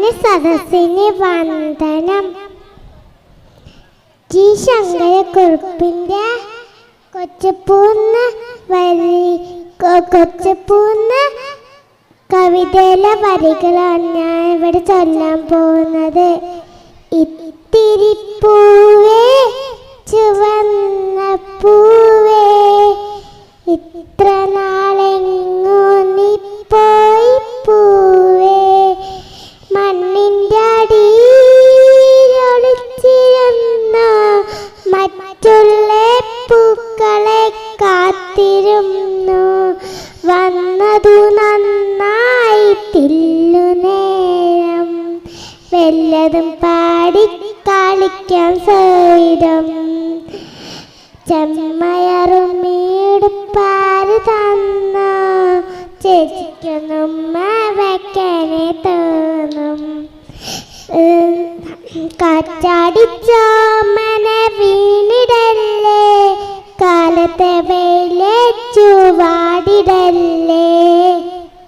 മാനസദസ്സിന് വന്ദനം. ജി ശങ്കരക്കുറുപ്പിന്റെ കൊച്ചപ്പൂന്ന് വരി കൊച്ചപ്പൂന്ന് കവിതയിലെ വരികളാണ് ഞാൻ ഇവിടെ ചൊല്ലാൻ പോകുന്നത്. ഇത്തിരി മറ്റുള്ള പൂക്കളെ കാത്തിരുന്നു. വന്നതു നന്നായി തില്ലു നേരം. വല്ലതും പാടി കളിക്കാൻ സ്വൈരം ചെമ്മയറുമീടുപ്പാൽ തന്ന. ചേച്ചിക്കൊന്നും വെക്കനെ തോന്നും. കാറ്റാടിച്ച കഥ വെലച്ചു